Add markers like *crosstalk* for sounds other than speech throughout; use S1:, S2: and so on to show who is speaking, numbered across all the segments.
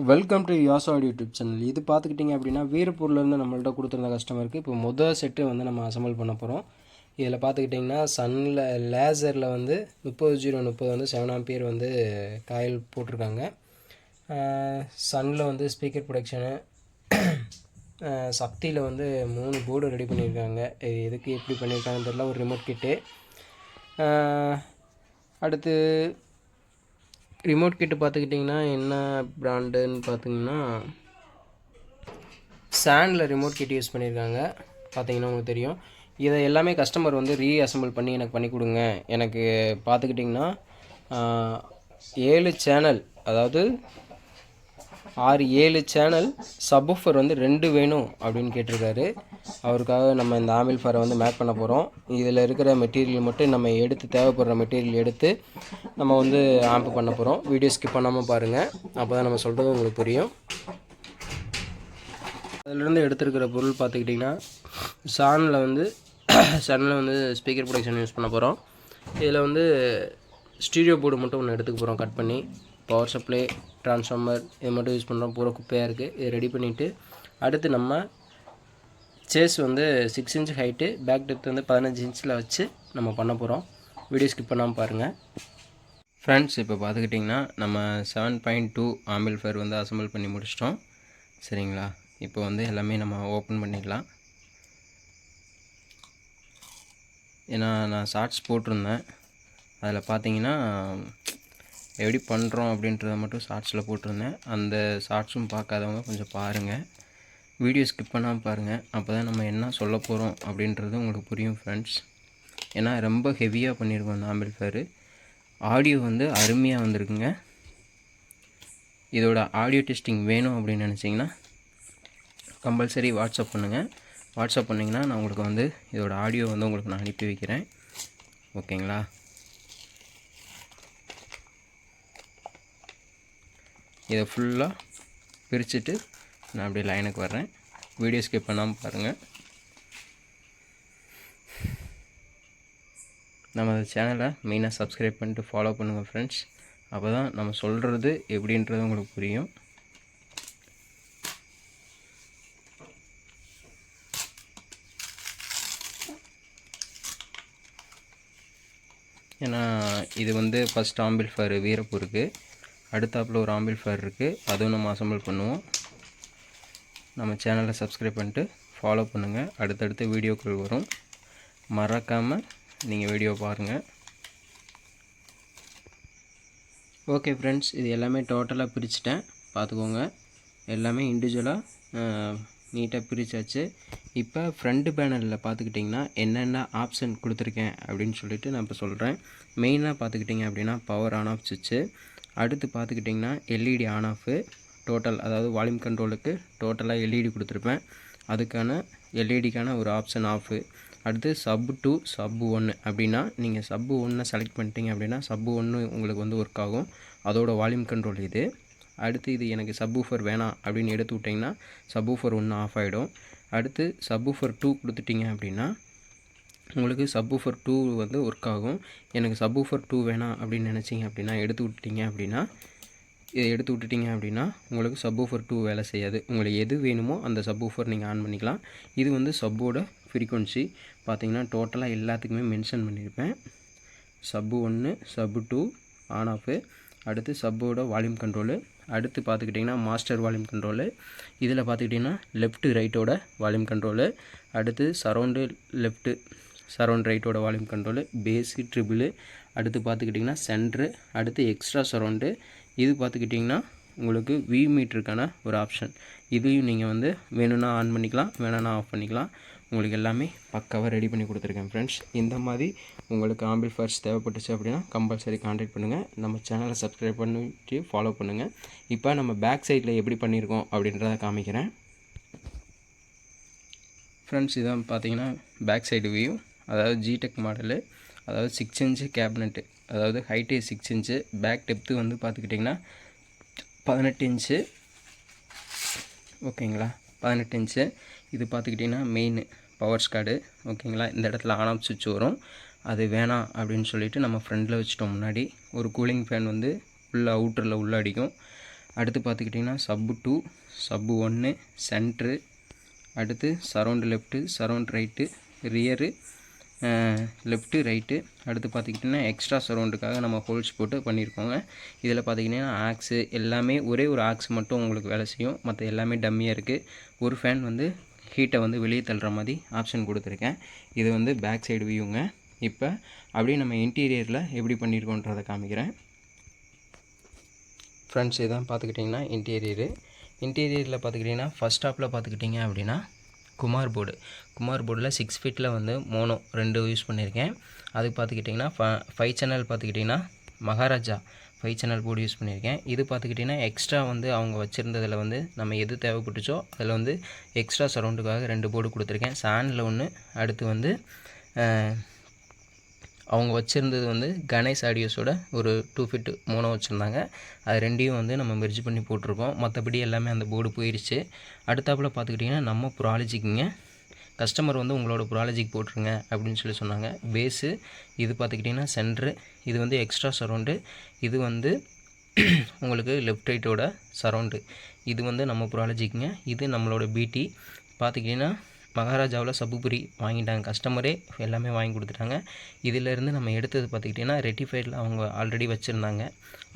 S1: Welcome to Yasa YouTube channel இது பார்த்துக்கிட்டிங்க அப்படின்னா வீரப்பூர்லேருந்து நம்மள்ட்ட கொடுத்துருந்த கஸ்டமருக்கு இப்போ முதல் செட்டு வந்து நம்ம அசம்பிள் பண்ண போகிறோம் இதில் பார்த்துக்கிட்டிங்கன்னா சன்னில் லேசரில் வந்து முப்பது ஜீரோ முப்பது வந்து செவன் ஆம்பியர் வந்து காயில் போட்டிருக்காங்க. சன்னில் வந்து ஸ்பீக்கர் ப்ரொடக்ஷனு சக்தியில் வந்து மூணு போர்டு ரெடி பண்ணியிருக்காங்க. எதுக்கு எப்படி பண்ணியிருக்காங்கன்னு தெரியல ஒரு ரிமோட் கிட்டு அடுத்து ரிமோட் கிட்டு பார்த்துக்கிட்டிங்கன்னா என்ன ப்ராண்டுன்னு பார்த்தீங்கன்னா சாண்டில் ரிமோட் கிட் யூஸ் பண்ணியிருக்காங்க. பார்த்தீங்கன்னா உங்களுக்கு தெரியும். இதை எல்லாமே கஸ்டமர் வந்து ரீஅசம்பிள் பண்ணி எனக்கு பண்ணி கொடுங்க. எனக்கு பார்த்துக்கிட்டிங்கன்னா ஏழு சேனல் அதாவது ஆறு ஏழு சேனல் சப்ஃபர் வந்து ரெண்டு வேணும் அப்படின்னு கேட்டிருக்காரு. அவருக்காக நம்ம இந்த ஆம்பிள்ஃபரை வந்து மேக் பண்ண போகிறோம் இதில் இருக்கிற மெட்டீரியல் மட்டும் நம்ம எடுத்து தேவைப்படுற மெட்டீரியல் எடுத்து நம்ம வந்து ஆம்ப் பண்ண போகிறோம் வீடியோ ஸ்கிப் பண்ணாமல் பாருங்கள் அப்போ தான் நம்ம சொல்கிறது உங்களுக்கு புரியும். அதிலிருந்து எடுத்துருக்கிற பொருள் பார்த்துக்கிட்டிங்கன்னா சானில் வந்து சனில் வந்து ஸ்பீக்கர் ப்ரொடக்ஷன் யூஸ் பண்ண போகிறோம் இதில் வந்து ஸ்டீரியோ போர்டு மட்டும் ஒன்று எடுத்துக்க போகிறோம் கட் பண்ணி. பவர் சப்ளை ட்ரான்ஸ்ஃபார்மர் இது மட்டும் யூஸ் பண்ணுறோம் பூரா குப்பையாக இருக்குது இது ரெடி பண்ணிவிட்டு அடுத்து நம்ம சேஸ் வந்து six inch height back depth வந்து பதினஞ்சு இன்ச்சில் வச்சு நம்ம பண்ண போகிறோம் வீடியோ ஸ்கிப் பண்ணாமல் பாருங்கள் ஃப்ரெண்ட்ஸ் இப்போ பார்த்துக்கிட்டிங்கன்னா நம்ம seven point two amplifier வந்து அசம்பிள் பண்ணி முடிச்சிட்டோம். சரிங்களா? இப்போ வந்து எல்லாமே நம்ம ஓப்பன் பண்ணிடலாம் ஏன்னா நான் ஷார்ட்ஸ் போட்டிருந்தேன். அதில் பார்த்தீங்கன்னா எப்படி பண்ணுறோம் அப்படின்றத மட்டும் ஷார்ட்ஸில் போட்டிருந்தேன். அந்த ஷார்ட்ஸும் பார்க்காதவங்க கொஞ்சம் பாருங்கள் வீடியோ ஸ்கிப் பண்ணாமல் பாருங்கள் அப்போ தான் நம்ம என்ன சொல்ல போகிறோம் அப்படின்றது உங்களுக்கு புரியும் ஃப்ரெண்ட்ஸ் ஏன்னா ரொம்ப ஹெவியாக பண்ணியிருக்கோம் அந்த ஆம்பிள்ஃபேரு ஆடியோ வந்து அருமையாக வந்திருக்குங்க. இதோட ஆடியோ டெஸ்டிங் வேணும் அப்படின்னு நினச்சிங்கன்னா கம்பல்சரி வாட்ஸ்அப் பண்ணுங்கள் வாட்ஸ்அப் பண்ணிங்கன்னா நான் உங்களுக்கு வந்து இதோட ஆடியோ வந்து உங்களுக்கு நான் அனுப்பி வைக்கிறேன். ஓகேங்களா இதை ஃபுல்லாக பிரிச்சுட்டு நான் அப்படியே லைனுக்கு வர்றேன். வீடியோ ஸ்கிப் பண்ணாமல் பாருங்கள் நம்ம சேனலை மெயினாக சப்ஸ்கிரைப் பண்ணிட்டு ஃபாலோ பண்ணுங்கள் ஃப்ரெண்ட்ஸ் அப்போ தான் நம்ம சொல்கிறது எப்படின்றது உங்களுக்கு புரியும். ஏன்னா இது வந்து ஃபஸ்ட் ஆம்பிள் ஃபார் வீரப்பூருக்கு. அடுத்தாப்புல ஒரு ஆம்பிள்ஃபயர் இருக்குது அதுவும் நம்ம அசம்பிள் பண்ணுவோம். நம்ம சேனலை சப்ஸ்கிரைப் பண்ணிட்டு ஃபாலோ பண்ணுங்கள் அடுத்தடுத்து வீடியோக்கள் வரும். மறக்காமல் நீங்கள் வீடியோ பாருங்கள் ஓகே ஃப்ரெண்ட்ஸ் இது எல்லாமே டோட்டலாக பிரிச்சுட்டேன். பார்த்துக்கோங்க. எல்லாமே இண்டிவிஜுவலாக நீட்டாக பிரித்தாச்சு இப்போ ஃப்ரண்ட் பேனலில் பார்த்துக்கிட்டிங்கன்னா என்னென்ன ஆப்ஷன் கொடுத்துருக்கேன் அப்படின்னு சொல்லிட்டு நான் இப்போ சொல்கிறேன் மெயினாக பார்த்துக்கிட்டிங்க அப்படின்னா பவர் ஆன் ஆஃப் சுவிட்சு அடுத்து பார்த்துக்கிட்டிங்கன்னா எல்இடி ஆன் ஆஃபு டோட்டல் அதாவது வால்யூம் கண்ட்ரோலுக்கு டோட்டலாக எல்இடி கொடுத்துருப்பேன். அதுக்கான எல்இடிக்கான ஒரு ஆப்ஷன் ஆஃபு அடுத்து சப் டூ சப் ஒன்று அப்படின்னா நீங்கள் சப்பு ஒன்றை செலக்ட் பண்ணிட்டீங்க அப்படின்னா சப்பு ஒன்று உங்களுக்கு வந்து ஒர்க் ஆகும். அதோட வால்யூம் கண்ட்ரோல் இது. அடுத்து இது எனக்கு சப்வூஃபர் வேணாம் அப்படின்னு எடுத்து விட்டிங்கன்னா சப்வூஃபர் ஒன்று ஆஃப் ஆகிடும் அடுத்து சப்வூஃபர் டூ கொடுத்துட்டிங்க அப்படின்னா உங்களுக்கு சப்வூஃபர் டூ வந்து ஒர்க் ஆகும். எனக்கு சப்வூஃபர் டூ வேணாம் அப்படின்னு நினச்சிங்க அப்படின்னா எடுத்து விட்டுட்டிங்க அப்படின்னா இதை எடுத்து விட்டுட்டிங்க அப்படின்னா உங்களுக்கு சப்வூஃபர் டூ வேலை செய்யாது. உங்களுக்கு எது வேணுமோ அந்த சப்வூஃபர் நீங்கள் ஆன் பண்ணிக்கலாம். இது வந்து சப்போட ஃப்ரீக்குவன்சி பார்த்தீங்கன்னா டோட்டலாக எல்லாத்துக்குமே மென்ஷன் பண்ணியிருப்பேன். சப்பு ஒன்று சப்பு டூ ஆன் ஆஃபு அடுத்து சப்போட வால்யூம் கண்ட்ரோலு அடுத்து பார்த்துக்கிட்டிங்கன்னா மாஸ்டர் வால்யூம் கண்ட்ரோலு இதில் பார்த்துக்கிட்டிங்கன்னா லெஃப்ட்டு ரைட்டோட வால்யூம் கண்ட்ரோலு அடுத்து சரௌண்டு லெஃப்ட்டு சரௌண்ட் ரைட்டோட வால்யூம் கண்ட்ரோலு பேஸு ட்ரிபிளு அடுத்து பார்த்துக்கிட்டிங்கன்னா சென்ட்ரு அடுத்து எக்ஸ்ட்ரா சரௌண்டு இது பார்த்துக்கிட்டிங்கன்னா உங்களுக்கு வி மீட்டருக்கான ஒரு ஆப்ஷன் இதையும் நீங்கள் வந்து வேணும்னா ஆன் பண்ணிக்கலாம் வேணும்னா ஆஃப் பண்ணிக்கலாம். உங்களுக்கு எல்லாமே பக்காவாக ரெடி பண்ணி கொடுத்துருக்கேன் ஃப்ரெண்ட்ஸ் இந்த மாதிரி உங்களுக்கு ஆம்பிள்ஃபயர்ஸ் தேவைப்பட்டுச்சு அப்படின்னா கம்பல்சரி காண்டாக்ட் பண்ணுங்கள் நம்ம சேனலை சப்ஸ்கிரைப் பண்ணிட்டு ஃபாலோ பண்ணுங்கள் இப்போ நம்ம பேக் சைடில் எப்படி பண்ணியிருக்கோம் அப்படின்றத காமிக்கிறேன். ஃப்ரெண்ட்ஸ் இதான் பார்த்தீங்கன்னா பேக் சைடு வியூ அதாவது ஜிடெக் மாடலு அதாவது சிக்ஸ் இன்ச்சு கேபினெட்டு அதாவது height six inch back depth வந்து பார்த்துக்கிட்டிங்கன்னா பதினெட்டு இன்ச்சு ஓகேங்களா பதினெட்டு இன்ச்சு இது பார்த்துக்கிட்டிங்கன்னா மெயின் பவர் ஸ்கார்டு ஓகேங்களா இந்த இடத்துல ஆன் ஆஃப் சுவிட்ச் வரும். அது வேணாம் அப்படின்னு சொல்லிவிட்டு நம்ம ஃப்ரெண்டில் வச்சுட்டோம் முன்னாடி. ஒரு கூலிங் ஃபேன் வந்து உள்ள அவுட்டரில் உள்ள அடிக்கும். அடுத்து பார்த்துக்கிட்டிங்கன்னா சப்பு டூ சப்பு ஒன்று சென்ட்ரு அடுத்து surround left surround right rear left right அடுத்து பார்த்துக்கிட்டிங்கன்னா எக்ஸ்ட்ரா சரவுண்டுக்காக நம்ம ஹோல்ஸ் போட்டு பண்ணியிருக்கோங்க. இதில் பார்த்திங்கன்னா ஆக்ஸு எல்லாமே ஒரே ஒரு ஆக்ஸ் மட்டும் உங்களுக்கு வேலை செய்யும். மற்ற எல்லாமே டம்மியாக இருக்குது ஒரு ஃபேன் வந்து ஹீட்டை வந்து வெளியே தள்ளுற மாதிரி ஆப்ஷன் கொடுத்துருக்கேன். இது வந்து பேக் சைடு வியூங்க இப்போ அப்படியே நம்ம இன்டீரியரில் எப்படி பண்ணியிருக்கோன்றதை காமிக்கிறேன். ஃப்ரெண்ட்ஸ் இதான் பார்த்துக்கிட்டிங்கன்னா இன்டீரியரு இன்டீரியரில் பார்த்துக்கிட்டிங்கன்னா ஃபஸ்ட் ஸ்டாப்பில் பார்த்துக்கிட்டிங்க அப்படின்னா குமார் போர்டு. குமார் போர்டில் சிக்ஸ் ஃபீட்டில் வந்து மோனோ ரெண்டு யூஸ் பண்ணியிருக்கேன் அதுக்கு பார்த்துக்கிட்டிங்கன்னா ஃப ஃபைவ் சேனல் பார்த்துக்கிட்டிங்கன்னா Maharaja five channel board use பண்ணியிருக்கேன் இது பார்த்துக்கிட்டிங்கன்னா எக்ஸ்ட்ரா வந்து அவங்க வச்சுருந்ததில் வந்து நம்ம எது தேவைப்பட்டுச்சோ அதில் வந்து எக்ஸ்ட்ரா சரௌண்டுக்காக ரெண்டு போர்டு கொடுத்துருக்கேன். சாண்டில் ஒன்று அடுத்து வந்து அவங்க வச்சுருந்தது வந்து கணேஷ் ஆடியோஸோட ஒரு டூ ஃபிட் மோனோ வச்சுருந்தாங்க. அது ரெண்டையும் வந்து நம்ம மெர்ஜ் பண்ணி போட்டிருக்கோம். மற்றபடி எல்லாமே அந்த போர்டு போயிடுச்சு அடுத்தாப்பில் பார்த்துக்கிட்டிங்கன்னா நம்ம ப்ராலஜிக்குங்க கஸ்டமர் வந்து உங்களோட ப்ராலஜிக் போட்டுருங்க அப்படின்னு சொல்லி சொன்னாங்க. பேஸு இது பார்த்துக்கிட்டிங்கன்னா சென்ட்ரு இது வந்து எக்ஸ்ட்ரா சரௌண்டு இது வந்து *clears throat* உங்களுக்கு லெஃப்ட் ரைட்டோட சரௌண்டு இது வந்து நம்ம ப்ராலஜிக்குங்க இது நம்மளோட பிடி பார்த்துக்கிட்டிங்கன்னா மகாராஜாவில் சபுபுரி வாங்கிட்டாங்க. கஸ்டமரே எல்லாமே வாங்கி கொடுத்துட்டாங்க. இதிலேருந்து நம்ம எடுத்தது பார்த்துக்கிட்டிங்கன்னா ரெட்டிஃபைடில் அவங்க ஆல்ரெடி வச்சுருந்தாங்க.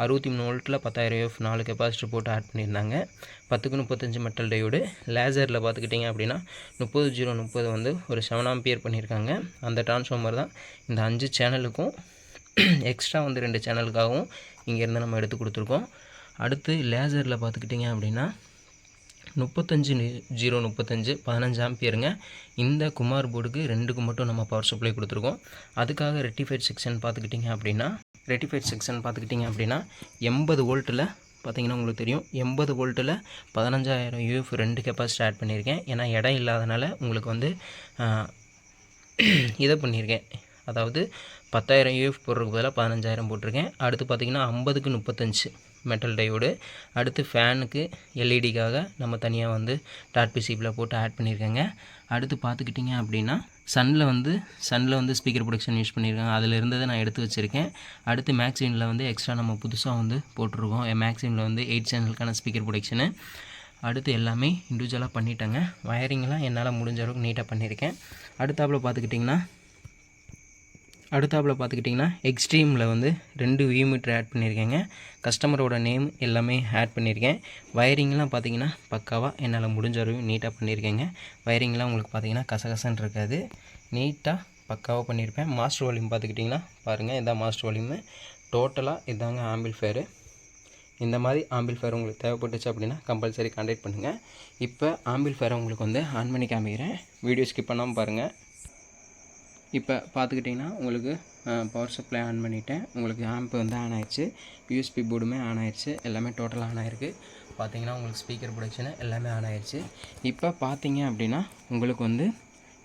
S1: அறுபத்தி மூணு வோல்ட்டில் பத்தாயிரம் எஃப் நாலு கெப்பாசிட்டர் போட்டு ஆட் பண்ணியிருந்தாங்க. பத்துக்கு முப்பத்தஞ்சு மெட்டல் டையோடு லேசரில் பார்த்துக்கிட்டிங்க அப்படின்னா முப்பது ஜீரோ முப்பது வந்து ஒரு செவன் ஆம்பியர் பண்ணியிருக்காங்க. அந்த டிரான்ஸ்ஃபார்மர் தான் இந்த அஞ்சு சேனலுக்கும் எக்ஸ்ட்ரா *clears throat* வந்து ரெண்டு சேனலுக்காகவும் இங்கேருந்து நம்ம எடுத்து கொடுத்துருக்கோம். அடுத்து லேசரில் பார்த்துக்கிட்டிங்க அப்படின்னா முப்பத்தஞ்சு ஜீரோ முப்பத்தஞ்சு பதினஞ்சு ஆம்பியருங்க. இந்த குமார் போர்டுக்கு ரெண்டுக்கு மட்டும் நம்ம பவர் சப்ளை கொடுத்துருக்கோம். அதுக்காக ரெட்டிஃபைட் செக்ஷன் பார்த்துக்கிட்டிங்க அப்படின்னா ரெட்டிஃபைட் செக்ஷன் பார்த்துக்கிட்டிங்க அப்படின்னா எண்பது வோல்ட்டில் பார்த்தீங்கன்னா உங்களுக்கு தெரியும் எண்பது வோல்ட்டில் பதினஞ்சாயிரம் யூஎஃப் ரெண்டு கெப்பாசிட்டி ஆட் பண்ணியிருக்கேன். ஏன்னா இடம் இல்லாதனால உங்களுக்கு வந்து இதை பண்ணியிருக்கேன். அதாவது பத்தாயிரம் யூஎஃப் போடுறதுக்கு பதிலாக பதினஞ்சாயிரம் போட்டிருக்கேன். அடுத்து பார்த்தீங்கன்னா ஐம்பதுக்கு முப்பத்தஞ்சு மெட்டல் டையோடு அடுத்து ஃபேனுக்கு எல்இடிக்காக நம்ம தனியாக வந்து டாட் பிசிபியில் போட்டு ஆட் பண்ணியிருக்கேங்க. அடுத்து பார்த்துக்கிட்டிங்க அப்படின்னா சன்னில் வந்து சன்னில் வந்து ஸ்பீக்கர் ப்ரொடக்ஷன் யூஸ் பண்ணியிருக்காங்க. அதில் இருந்ததை நான் எடுத்து வச்சுருக்கேன். அடுத்து மேக்ஸினில் வந்து எக்ஸ்ட்ரா நம்ம புதுசாக வந்து போட்டிருக்கோம். மேக்ஸினில் வந்து எயிட் சேனலுக்கான ஸ்பீக்கர் ப்ரொடக்ஷனு அடுத்து எல்லாமே இண்டிவிஜுவலாக பண்ணிட்டேங்க. வயரிங்லாம் என்னால் முடிஞ்ச அளவுக்கு நீட்டாக பண்ணியிருக்கேன். அடுத்தாப்புல பார்த்துக்கிட்டிங்கன்னா அடுத்தாப்பில் பார்த்துக்கிட்டிங்கன்னா எக்ஸ்ட்ரீமில் வந்து ரெண்டு வியூ மீட்டர் ஆட் பண்ணியிருக்கேங்க. கஸ்டமரோட நேம் எல்லாமே ஆட் பண்ணியிருக்கேன். வயரிங்லாம் பார்த்தீங்கன்னா பக்காவாக என்னால் முடிஞ்ச வரையும் நீட்டாக பண்ணியிருக்கேங்க. வயரிங்லாம் உங்களுக்கு பார்த்தீங்கன்னா கசகசன்னு இருக்காது. நீட்டாக பக்காவாக பண்ணியிருப்பேன். மாஸ்டர் வால்யூம் பார்த்துக்கிட்டிங்கன்னா பாருங்கள் இதான் மாஸ்டர் வால்யூமு டோட்டலாக இதாங்க ஆம்பிள்ஃபேரு இந்த மாதிரி ஆம்பிள்ஃபேர் உங்களுக்கு தேவைப்பட்டுச்சு அப்படின்னா கம்பல்சரி கான்டாக்ட் பண்ணுங்கள் இப்போ ஆம்பிள்ஃபேரை உங்களுக்கு வந்து ஆன் பண்ணி காமிக்கிறேன். வீடியோ ஸ்கிப் பண்ணாமல் பாருங்கள் இப்போ பார்த்துக்கிட்டிங்கன்னா உங்களுக்கு பவர் சப்ளை ஆன் பண்ணிட்டேன். உங்களுக்கு ஆம்ப் வந்து ஆன் ஆயிடுச்சு. யூஎஸ்பி போர்டுமே ஆன் ஆயிடுச்சு. எல்லாமே டோட்டலாக ஆன் ஆயிருக்கு. பார்த்தீங்கன்னா உங்களுக்கு ஸ்பீக்கர் ப்ரொடக்ஷனு எல்லாமே ஆன் ஆயிடுச்சு. இப்போ பார்த்தீங்க அப்படின்னா உங்களுக்கு வந்து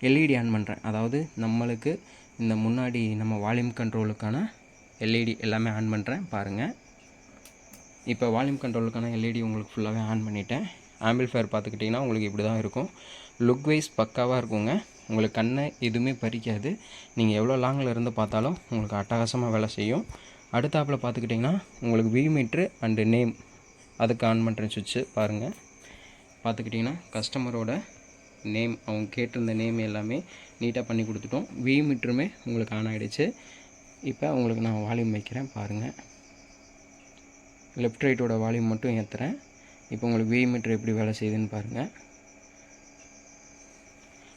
S1: எல்இடி ஆன் பண்ணுறேன் அதாவது நம்மளுக்கு இந்த முன்னாடி நம்ம வால்யூம் கண்ட்ரோலுக்கான எல்இடி எல்லாமே ஆன் பண்ணுறேன் பாருங்கள் இப்போ வால்யூம் கண்ட்ரோலுக்கான எல்இடி உங்களுக்கு ஃபுல்லாகவே ஆன் பண்ணிட்டேன். ஆம்பிள்ஃபயர் பார்த்துக்கிட்டிங்கன்னா உங்களுக்கு இப்படி தான் இருக்கும். லுக் வைஸ் பக்காவாக இருக்குங்க. உங்களுக்கு கண்ணை எதுவுமே பறிக்காது. நீங்கள் எவ்வளோ லாங்கில் இருந்து பார்த்தாலும் உங்களுக்கு அட்டகாசமாக வேலை செய்யும். அடுத்தாப்பில் பார்த்துக்கிட்டிங்கன்னா உங்களுக்கு வி மீட்ரு அண்டு நேம் அதுக்கு ஆன் பண்ணுற சுவிட்சு பாருங்கள் பார்த்துக்கிட்டிங்கன்னா கஸ்டமரோட நேம் அவங்க கேட்டிருந்த நேம் எல்லாமே நீட்டாக பண்ணி கொடுத்துட்டோம். வி மீட்டருமே உங்களுக்கு ஆன் ஆகிடுச்சு இப்போ உங்களுக்கு நான் வால்யூம் வைக்கிறேன் பாருங்கள் லெஃப்ட் ரைட்டோட வால்யூம் மட்டும் ஏற்றுறேன் இப்போ உங்களுக்கு வி மீட்டர் எப்படி வேலை செய்யுதுன்னு பாருங்கள்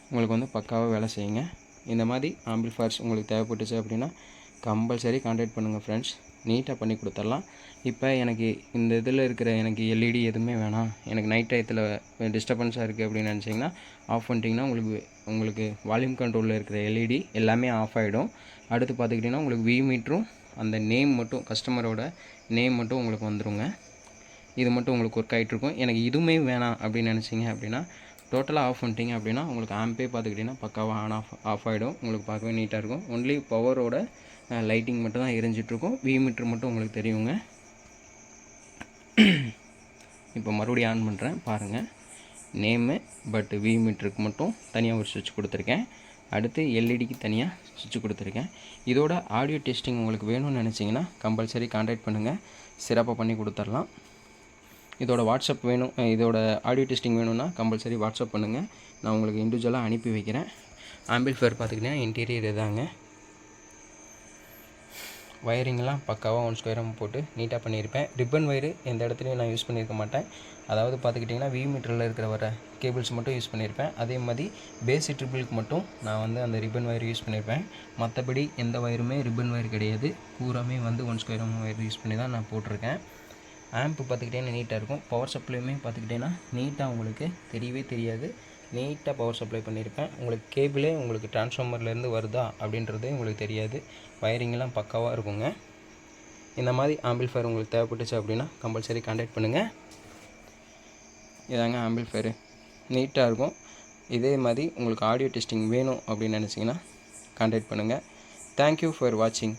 S1: உங்களுக்கு வந்து பக்காவாக வேலை செய்யுங்க. இந்த மாதிரி ஆம்பிள்ஃபயர்ஸ் உங்களுக்கு தேவைப்பட்டுச்சு அப்படின்னா கம்பல்சரி கான்டாக்ட் பண்ணுங்கள் ஃப்ரெண்ட்ஸ் நீட்டாக பண்ணி கொடுத்துடலாம். இப்போ எனக்கு இந்த இதில் இருக்கிற எனக்கு எல்இடி எதுவுமே வேணாம். எனக்கு நைட் டயத்தில் டிஸ்டர்பன்ஸாக இருக்குது அப்படின்னு நினச்சிங்கன்னா ஆஃப் பண்ணிட்டீங்கன்னா உங்களுக்கு உங்களுக்கு வால்யூம் கண்ட்ரோலில் இருக்கிற எல்இடி எல்லாமே ஆஃப் ஆகிடும் அடுத்து பார்த்துக்கிட்டிங்கன்னா உங்களுக்கு வி மீட்டரும் அந்த நேம் மட்டும் கஸ்டமரோட நேம் மட்டும் உங்களுக்கு வந்துடுங்க இது மட்டும் உங்களுக்கு ஒர்க் ஆகிட்டுருக்கும் எனக்கு இதுவுமே வேணாம் அப்படின்னு நினச்சிங்க அப்படின்னா டோட்டலாக ஆஃப் பண்ணிட்டீங்க அப்படின்னா உங்களுக்கு ஆம்பே பார்த்துக்கிட்டிங்கன்னா பக்காவாக ஆன் ஆஃப் ஆஃப் ஆகிடும் உங்களுக்கு பார்க்கவே நீட்டாக இருக்கும். ஒன்லி பவரோட லைட்டிங் மட்டும் தான் எரிஞ்சிட்ருக்கும் வி மீட்டர் மட்டும் உங்களுக்கு தெரியுங்க. இப்போ மறுபடியும் ஆன் பண்ணுறேன் பாருங்கள் நேமு பட் வி மீட்டருக்கு மட்டும் தனியாக ஒரு சுவிட்ச் கொடுத்துருக்கேன். அடுத்து எல்இடிக்கு தனியாக சுவிட்ச் கொடுத்துருக்கேன். இதோட ஆடியோ டெஸ்டிங் உங்களுக்கு வேணும்னு நினச்சிங்கன்னா கம்பல்சரி கான்டாக்ட் பண்ணுங்கள் சிறப்பாக பண்ணி கொடுத்துர்லாம் இதோட வாட்ஸ்அப் வேணும் இதோட ஆடியோ டெஸ்டிங் வேணும்னா கம்பல்சரி வாட்ஸ்அப் பண்ணுங்கள் நான் உங்களுக்கு இண்டிவிஜுவலாக அனுப்பி வைக்கிறேன். ஆம்பிள்ஃபேர் பார்த்துக்கிட்டிங்கன்னா இன்டீரியர் இதாங்க வயரிங்லாம் பக்காவாக ஒன் ஸ்கொயரம் போட்டு நீட்டாக பண்ணியிருப்பேன். ரிப்பன் ஒயரு எந்த இடத்துலையும் நான் யூஸ் பண்ணியிருக்க மாட்டேன். அதாவது பார்த்துக்கிட்டிங்கன்னா வி மீட்டரில் இருக்கிற வர கேபிள்ஸ் மட்டும் யூஸ் பண்ணியிருப்பேன். அதே மாதிரி பேசிக் ட்ரிபிளுக்கு மட்டும் நான் வந்து அந்த ரிப்பன் ஒயர் யூஸ் பண்ணியிருப்பேன். மற்றபடி எந்த ஒயருமே ரிப்பன் வயர் கிடையாது. பூராமே வந்து ஒன் ஸ்கொயரம் ஒயர் யூஸ் பண்ணி தான் நான் போட்டிருக்கேன். ஆம்ப் பார்த்துக்கிட்டேன்னா நீட்டாக இருக்கும். பவர் சப்ளையுமே பார்த்துக்கிட்டேன்னா நீட்டாக உங்களுக்கு தெரியவே தெரியாது. நீட்டாக பவர் சப்ளை பண்ணியிருப்பேன். உங்களுக்கு கேபிளே உங்களுக்கு டிரான்ஸ்ஃபார்மர்லேருந்து வருதா அப்படின்றது உங்களுக்கு தெரியாது. வயரிங்கெல்லாம் பக்காவாக இருக்குங்க. இந்த மாதிரி ஆம்பிள்ஃபயர் உங்களுக்கு தேவைப்பட்டுச்சு அப்படின்னா கம்பல்சரி கான்டாக்ட் பண்ணுங்கள் இதாங்க ஆம்பிள்ஃபயரு நீட்டாக இருக்கும். இதே மாதிரி உங்களுக்கு ஆடியோ டெஸ்டிங் வேணும் அப்படின்னு நினச்சிங்கன்னா கான்டாக்ட் பண்ணுங்கள் தேங்க்யூ ஃபார் வாட்சிங்